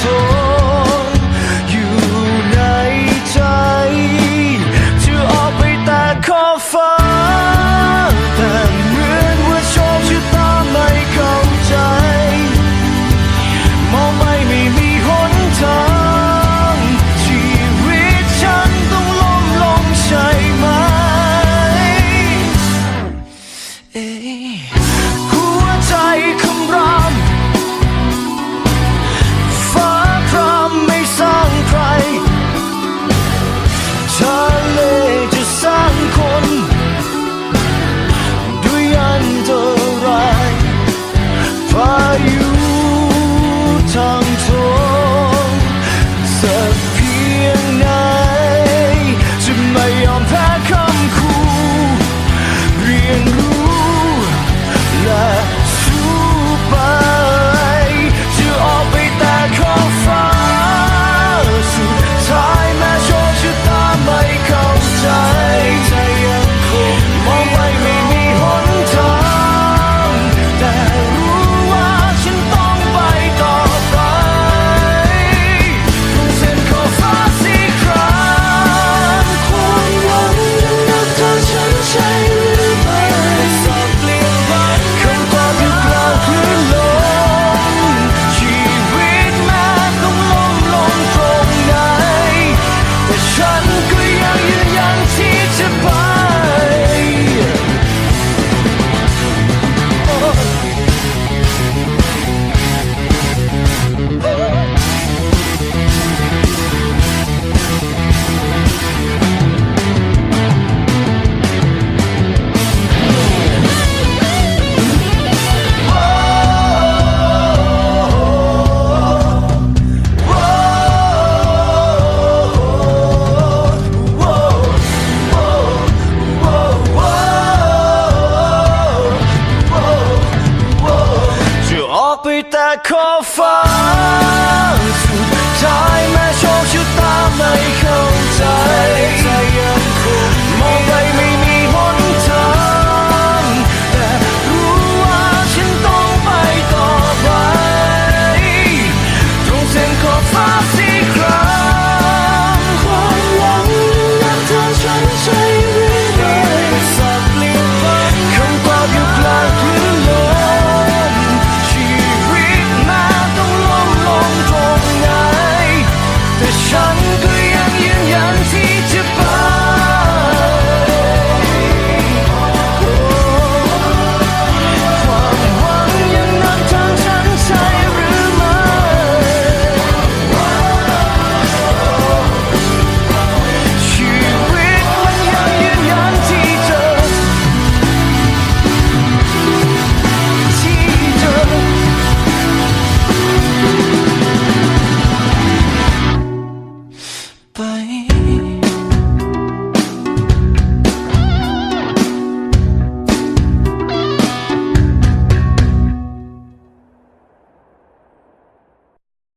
ทนอยู่ในใจจะออกไปแต่ขอบฟ้า แต่เหมือนว่าโชคชะตาไม่เข้าใจ มองไปไม่มีหนทาง ชีวิตฉันต้องล้มลงใช่ไหม เอ๊ะหัวใจ call for